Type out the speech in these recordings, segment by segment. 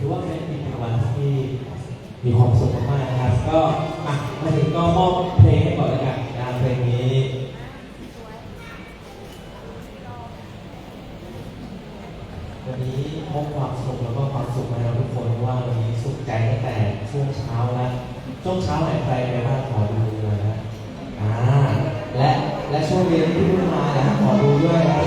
ถือว่าเป็นอีกหนึ่งวันที่มีความสุขมากนะครับ ก็อะมาถึงก็มอบเพลงให้ก่อนแล้กันนะเพลงนี้วันนี้พบความสุขแล้วก็ความสุขมาแล้วทุกคนว่าวันนี้สุขใจตั้งแต่ช่วงเช้าแล้วช่วงเช้าไหนใครไปบ้างขอดูหน่อยนะอ่าและและช่วงเย็นที่เพิ่มานะขอดูด้วยนะ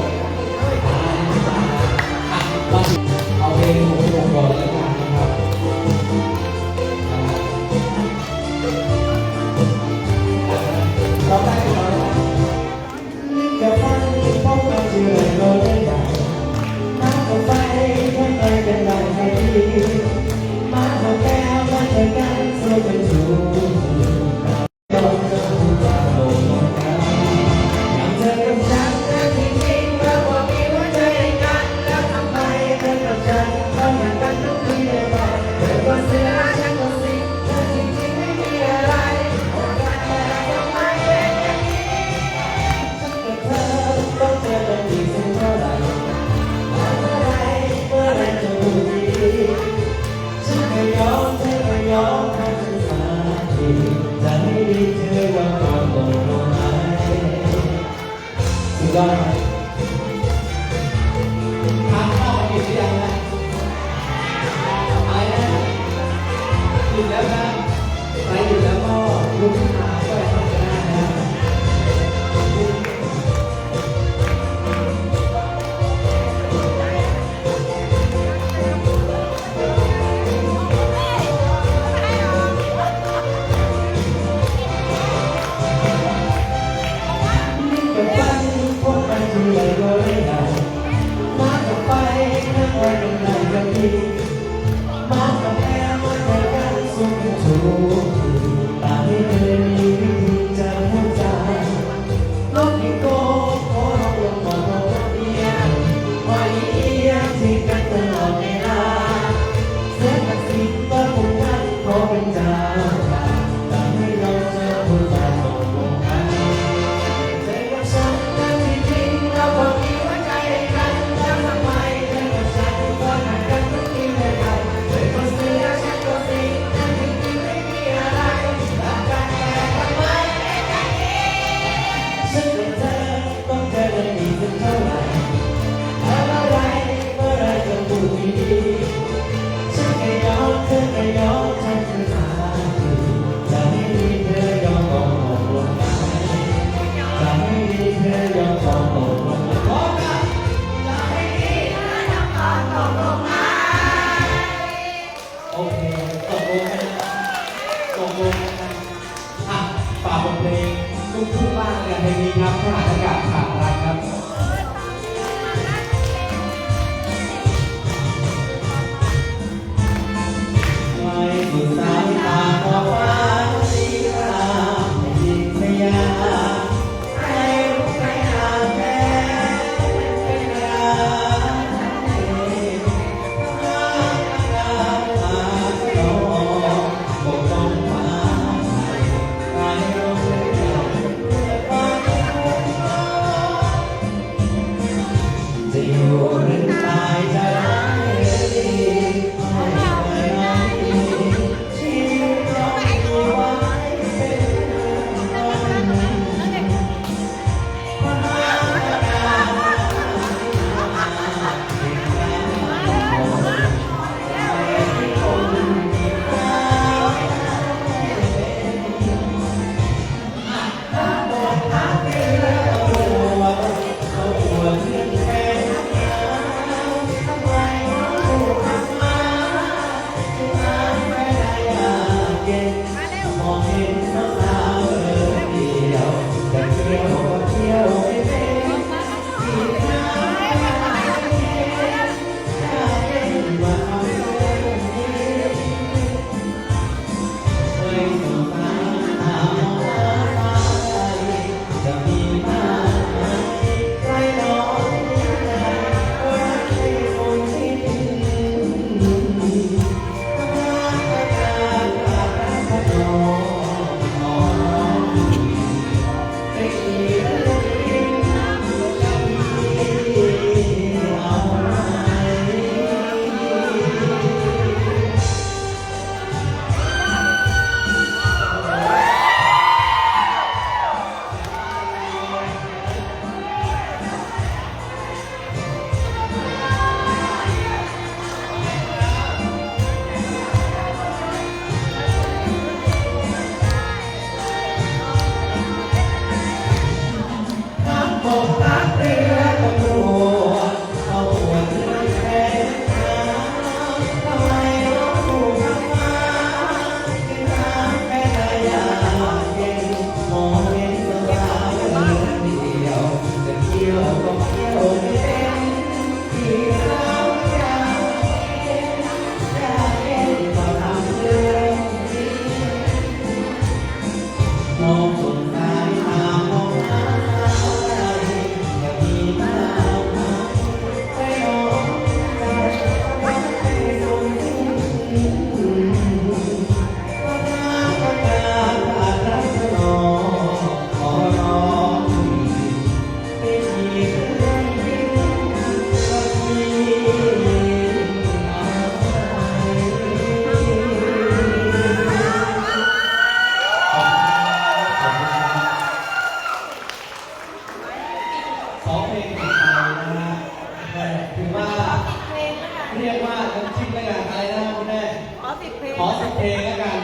ฝากบทเพลงลูกทุ่งบ้านกันเพลงนี้ครับทหารอากาศขาดรักครับไม่สุดสายตาขอฟ้